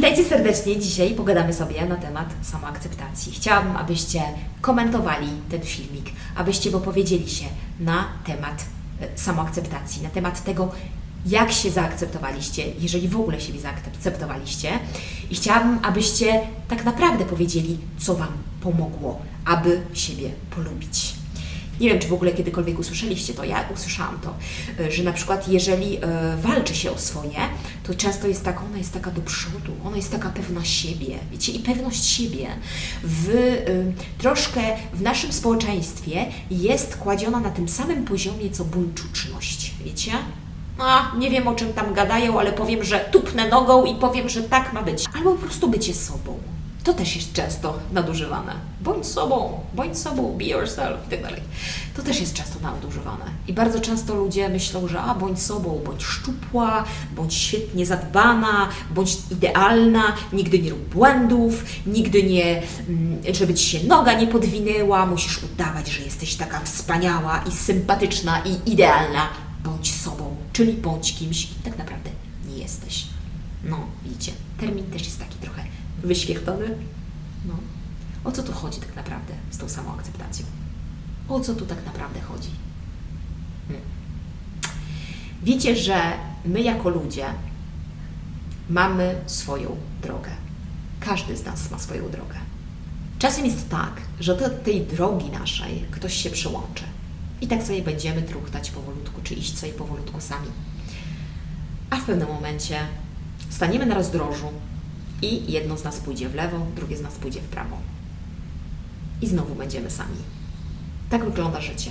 Witajcie serdecznie. Dzisiaj pogadamy sobie na temat samoakceptacji. Chciałabym, abyście komentowali ten filmik, abyście wypowiedzieli się na temat e, samoakceptacji, na temat tego, jak się zaakceptowaliście, jeżeli w ogóle siebie zaakceptowaliście. I chciałabym, abyście tak naprawdę powiedzieli, co Wam pomogło, aby siebie polubić. Nie wiem, czy w ogóle kiedykolwiek usłyszeliście to, ja usłyszałam to, y, że na przykład jeżeli y, walczy się o swoje, to często jest tak, ona jest taka do przodu, ona jest taka pewna siebie, wiecie, i pewność siebie w, y, troszkę w naszym społeczeństwie jest kładziona na tym samym poziomie, co buńczuczność, wiecie? A, nie wiem o czym tam gadają, ale powiem, że tupnę nogą i powiem, że tak ma być. Albo po prostu bycie sobą. To też jest często nadużywane. Bądź sobą, bądź sobą, be yourself i tak dalej. To też jest często nadużywane. I bardzo często ludzie myślą, że a bądź sobą, bądź szczupła, bądź świetnie zadbana, bądź idealna, nigdy nie rób błędów, nigdy nie, mm, żeby ci się noga nie podwinęła, musisz udawać, że jesteś taka wspaniała i sympatyczna i idealna. Bądź sobą, czyli bądź kimś, kim tak naprawdę nie jesteś. No, widzicie, termin też jest taki trochę wyświechtany. No. O co tu chodzi tak naprawdę z tą samą akceptacją? O co tu tak naprawdę chodzi? Hmm. Wiecie, że my jako ludzie mamy swoją drogę. Każdy z nas ma swoją drogę. Czasem jest tak, że do tej drogi naszej ktoś się przyłączy. I tak sobie będziemy truchtać powolutku, czy iść sobie powolutku sami. A w pewnym momencie staniemy na rozdrożu i jedno z nas pójdzie w lewo, drugie z nas pójdzie w prawo. I znowu będziemy sami. Tak wygląda życie.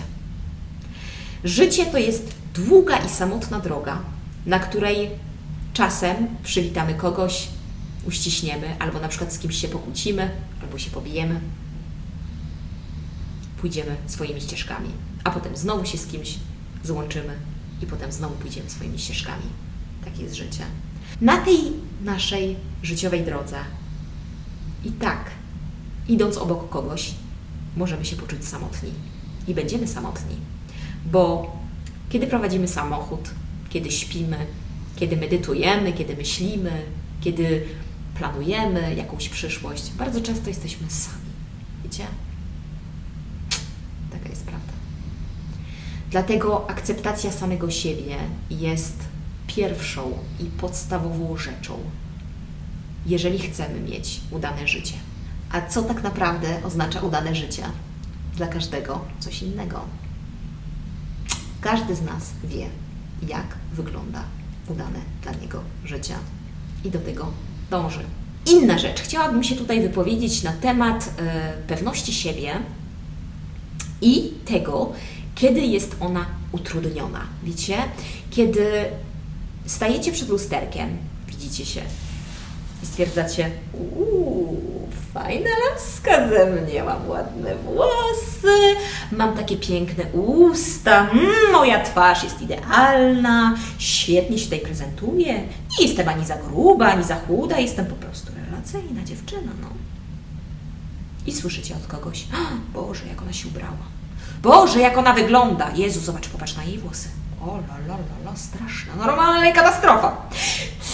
Życie to jest długa i samotna droga, na której czasem przywitamy kogoś, uściśniemy, albo na przykład z kimś się pokłócimy, albo się pobijemy. Pójdziemy swoimi ścieżkami, a potem znowu się z kimś złączymy i potem znowu pójdziemy swoimi ścieżkami. Takie jest życie. Na tej naszej życiowej drodze i tak, idąc obok kogoś, możemy się poczuć samotni i będziemy samotni, bo kiedy prowadzimy samochód, kiedy śpimy, kiedy medytujemy, kiedy myślimy, kiedy planujemy jakąś przyszłość, bardzo często jesteśmy sami. Wiecie? Taka jest prawda. Dlatego akceptacja samego siebie jest pierwszą i podstawową rzeczą, jeżeli chcemy mieć udane życie. A co tak naprawdę oznacza udane życie? Dla każdego coś innego. Każdy z nas wie, jak wygląda udane dla niego życie i do tego dąży. Inna rzecz, chciałabym się tutaj wypowiedzieć na temat e, pewności siebie i tego, kiedy jest ona utrudniona. Wiecie, kiedy stajecie przed lusterkiem, widzicie się i stwierdzacie, uuu, fajna laska ze mnie, mam ładne włosy, mam takie piękne usta, mm, moja twarz jest idealna, świetnie się tutaj prezentuję, nie jestem ani za gruba, ani za chuda, jestem po prostu rewelacyjna dziewczyna, no. I słyszycie od kogoś, "A, Boże, jak ona się ubrała. Boże, jak ona wygląda. Jezu, zobacz, popatrz na jej włosy. O, la, la, la, la, straszna, normalna katastrofa.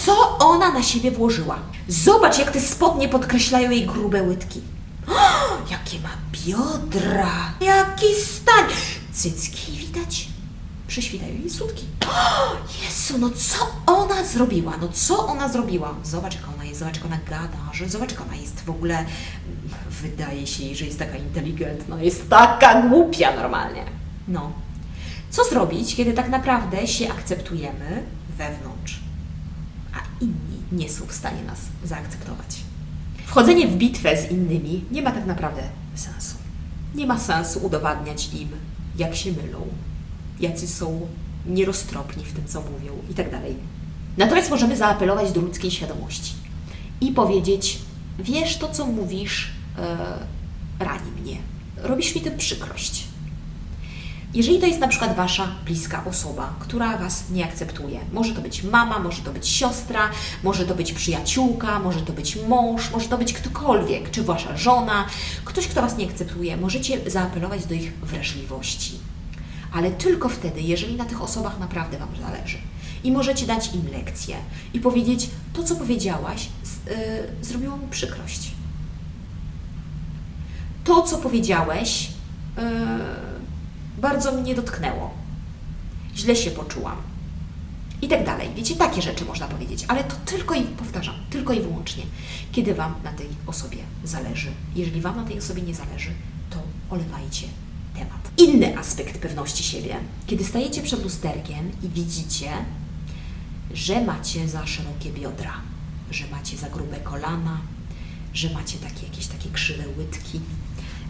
Co ona na siebie włożyła? Zobacz, jak te spodnie podkreślają jej grube łydki. O, jakie ma biodra, jaki stań. Cycki widać, prześwitają jej sutki. O, Jezu, no co ona zrobiła? No co ona zrobiła? Zobacz, jak ona jest, zobacz, jak ona gada, że zobacz, jak ona jest w ogóle... Wydaje się jej, że jest taka inteligentna, jest taka głupia normalnie. No. Co zrobić, kiedy tak naprawdę się akceptujemy wewnątrz, a inni nie są w stanie nas zaakceptować? Wchodzenie w bitwę z innymi nie ma tak naprawdę sensu. Nie ma sensu udowadniać im, jak się mylą, jacy są nieroztropni w tym, co mówią i tak. Natomiast możemy zaapelować do ludzkiej świadomości i powiedzieć: Wiesz, to co mówisz, e, rani mnie. Robisz mi tę przykrość. Jeżeli to jest na przykład Wasza bliska osoba, która Was nie akceptuje, może to być mama, może to być siostra, może to być przyjaciółka, może to być mąż, może to być ktokolwiek, czy Wasza żona, ktoś, kto Was nie akceptuje, możecie zaapelować do ich wrażliwości. ale tylko wtedy, jeżeli na tych osobach naprawdę Wam zależy. I możecie dać im lekcję i powiedzieć, to co powiedziałaś, z, y, zrobiło mi przykrość. To, co powiedziałeś, y, bardzo mnie dotknęło. Źle się poczułam. I tak dalej. Wiecie, takie rzeczy można powiedzieć, ale to tylko i powtarzam, tylko i wyłącznie, kiedy Wam na tej osobie zależy. Jeżeli Wam na tej osobie nie zależy, to olewajcie temat. Inny aspekt pewności siebie. Kiedy stajecie przed lusterkiem i widzicie, że macie za szerokie biodra, że macie za grube kolana, że macie takie jakieś takie krzywe łydki,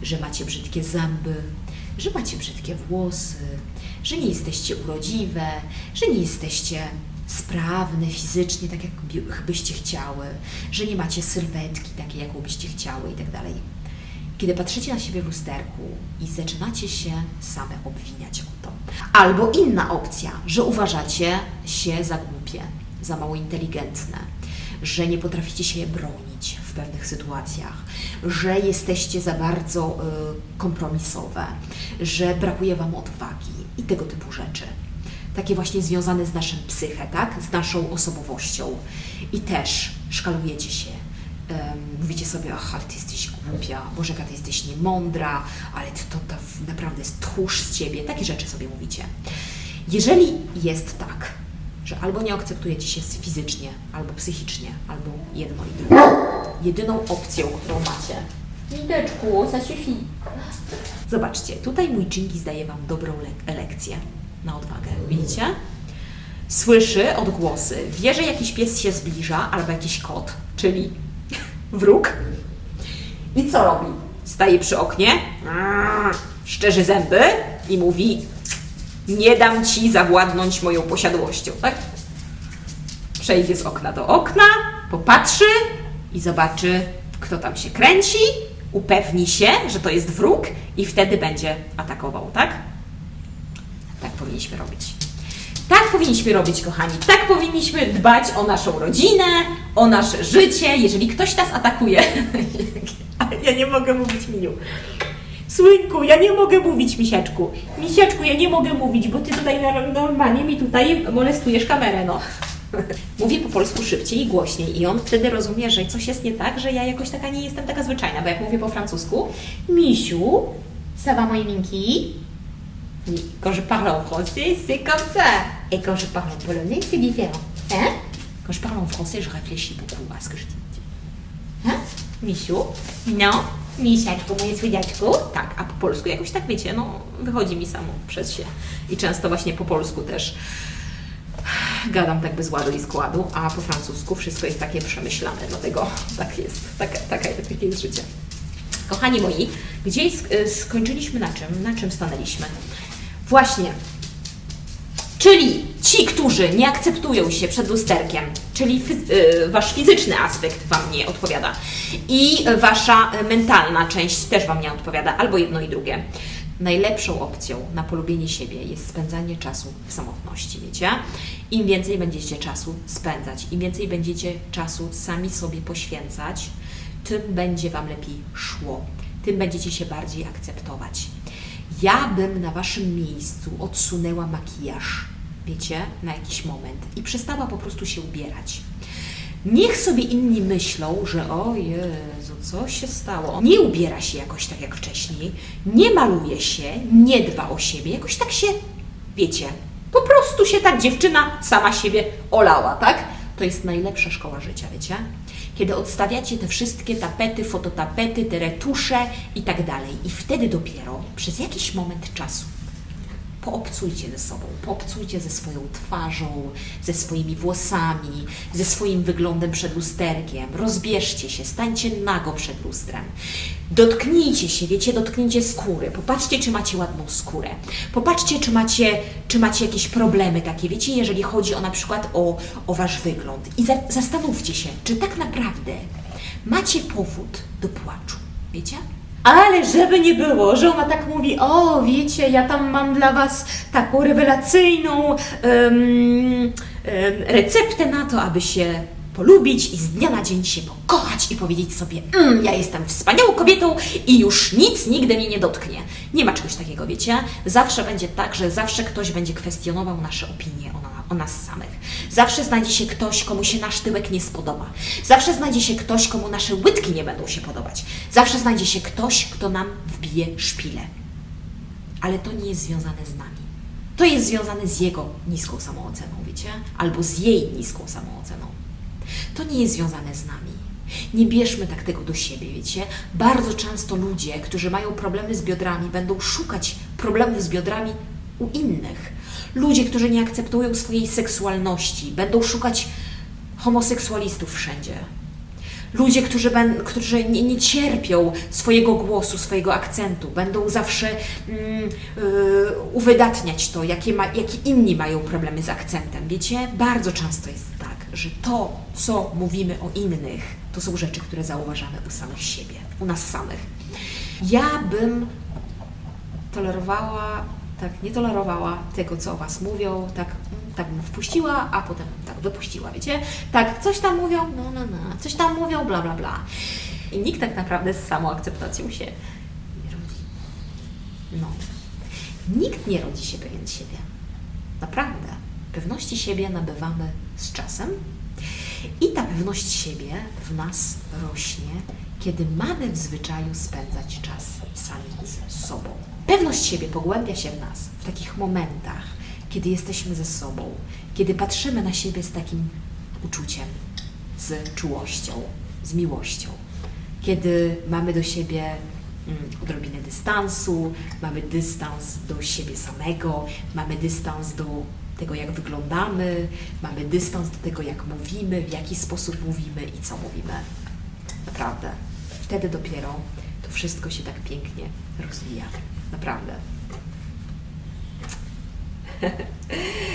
że macie brzydkie zęby, że macie brzydkie włosy, że nie jesteście urodziwe, że nie jesteście sprawne fizycznie, tak jak bi- byście chciały, że nie macie sylwetki takiej, jaką byście chciały i tak. Kiedy patrzycie na siebie w lusterku i zaczynacie się same obwiniać o to. Albo inna opcja, że uważacie się za głupie, za mało inteligentne, że nie potraficie się bronić w pewnych sytuacjach, że jesteście za bardzo y, kompromisowe, że brakuje Wam odwagi i tego typu rzeczy. Takie właśnie związane z naszym psyche, tak? Z naszą osobowością. I też szkalujecie się. Mówicie sobie, ach, ale ty jesteś głupia, Boże, ty jesteś niemądra, ale to, to naprawdę jest tchórz z ciebie. Takie rzeczy sobie mówicie. Jeżeli jest tak, że albo nie akceptujecie się fizycznie, albo psychicznie, albo jedno i drugie, jedyną opcją, którą macie. Lideczku, ça suffit. Zobaczcie, tutaj mój Jingi zdaje Wam dobrą le- lekcję na odwagę. Widzicie? Słyszy odgłosy, wie, że jakiś pies się zbliża, albo jakiś kot, czyli wróg. I co robi? Staje przy oknie, szczerzy zęby i mówi: Nie dam ci zawładnąć moją posiadłością, tak? Przejdzie z okna do okna, popatrzy i zobaczy, kto tam się kręci, upewni się, że to jest wróg i wtedy będzie atakował, tak? Tak powinniśmy robić. Tak powinniśmy robić, kochani. Tak powinniśmy dbać o naszą rodzinę, o nasze życie. Jeżeli ktoś nas atakuje. Ja nie mogę mówić miniu. Słynku, ja nie mogę mówić, misiaczku. Misiaczku, ja nie mogę mówić, bo ty tutaj no- normalnie mi tutaj molestujesz kamerę, no. Mówię po polsku szybciej i głośniej i on wtedy rozumie, że coś jest nie tak, że ja jakoś taka nie jestem taka zwyczajna, bo jak mówię po francusku, misiu, ça va moje minki? Quand je parle en français, c'est comme ça. Et quand je parle en polonais, c'est différent. Hein? Quand je parle en français, je réfléchis beaucoup à ce que je dis. Hein? Misiu? No? Misiaczku, moje słodziaczku? Tak, a po polsku jakoś tak wiecie, no wychodzi mi samo przez się. I często właśnie po polsku też gadam tak bez ładu i składu, a po francusku wszystko jest takie przemyślane, dlatego tak jest, taka, taka, takie jest życie. Kochani moi, gdzie y, skończyliśmy na czym? Na czym stanęliśmy? Właśnie. Czyli ci, którzy nie akceptują się przed lusterkiem, czyli y, wasz fizyczny aspekt Wam nie odpowiada i wasza mentalna część też Wam nie odpowiada, albo jedno i drugie. Najlepszą opcją na polubienie siebie jest spędzanie czasu w samotności, wiecie? Im więcej będziecie czasu spędzać, im więcej będziecie czasu sami sobie poświęcać, tym będzie Wam lepiej szło, tym będziecie się bardziej akceptować. Ja bym na Waszym miejscu odsunęła makijaż, wiecie, na jakiś moment i przestała po prostu się ubierać. Niech sobie inni myślą, że o Jezu, co się stało? Nie ubiera się jakoś tak jak wcześniej, nie maluje się, nie dba o siebie, jakoś tak się, wiecie, po prostu się tak dziewczyna sama siebie olała, tak? To jest najlepsza szkoła życia, wiecie? Kiedy odstawiacie te wszystkie tapety, fototapety, te retusze i tak dalej. I wtedy dopiero przez jakiś moment czasu poobcujcie ze sobą, poobcujcie ze swoją twarzą, ze swoimi włosami, ze swoim wyglądem przed lusterkiem. Rozbierzcie się, stańcie nago przed lustrem. Dotknijcie się, wiecie, dotknijcie skóry. Popatrzcie, czy macie ładną skórę. Popatrzcie, czy macie, czy macie jakieś problemy takie, wiecie, jeżeli chodzi o na przykład o, o wasz wygląd. I za, zastanówcie się, czy tak naprawdę macie powód do płaczu, wiecie? Ale żeby nie było, że ona tak mówi, o wiecie, ja tam mam dla Was taką rewelacyjną em, receptę na to, aby się polubić i z dnia na dzień się pokochać i powiedzieć sobie, mm, ja jestem wspaniałą kobietą i już nic nigdy mnie nie dotknie. Nie ma czegoś takiego, wiecie? Zawsze będzie tak, że zawsze ktoś będzie kwestionował nasze opinie o, na, o nas samych. Zawsze znajdzie się ktoś, komu się nasz tyłek nie spodoba. Zawsze znajdzie się ktoś, komu nasze łydki nie będą się podobać. Zawsze znajdzie się ktoś, kto nam wbije szpilę. Ale to nie jest związane z nami. To jest związane z jego niską samooceną, wiecie? Albo z jej niską samooceną. To nie jest związane z nami. Nie bierzmy tak tego do siebie, wiecie? Bardzo często ludzie, którzy mają problemy z biodrami, będą szukać problemów z biodrami u innych. Ludzie, którzy nie akceptują swojej seksualności, będą szukać homoseksualistów wszędzie. Ludzie, którzy, ben, którzy nie, nie cierpią swojego głosu, swojego akcentu, będą zawsze mm, yy, uwydatniać to, jakie, ma, jakie inni mają problemy z akcentem. Wiecie, bardzo często jest tak, że to, co mówimy o innych, to są rzeczy, które zauważamy u samych siebie, u nas samych. Ja bym tolerowała, tak, nie tolerowała tego, co o Was mówią, tak, tak wpuściła, a potem tak wypuściła, wiecie? Tak, coś tam mówią, no, no, no, coś tam mówią, bla, bla, bla. I nikt tak naprawdę z samoakceptacją się nie rodzi. No. Nikt nie rodzi się pewien siebie. Naprawdę. Pewności siebie nabywamy z czasem i ta pewność siebie w nas rośnie, kiedy mamy w zwyczaju spędzać czas sami z sobą. Pewność siebie pogłębia się w nas w takich momentach, kiedy jesteśmy ze sobą, kiedy patrzymy na siebie z takim uczuciem, z czułością, z miłością, kiedy mamy do siebie mm, odrobinę dystansu, mamy dystans do siebie samego, mamy dystans do tego, jak wyglądamy, mamy dystans do tego, jak mówimy, w jaki sposób mówimy i co mówimy. Naprawdę. Wtedy dopiero to wszystko się tak pięknie rozwija. Naprawdę.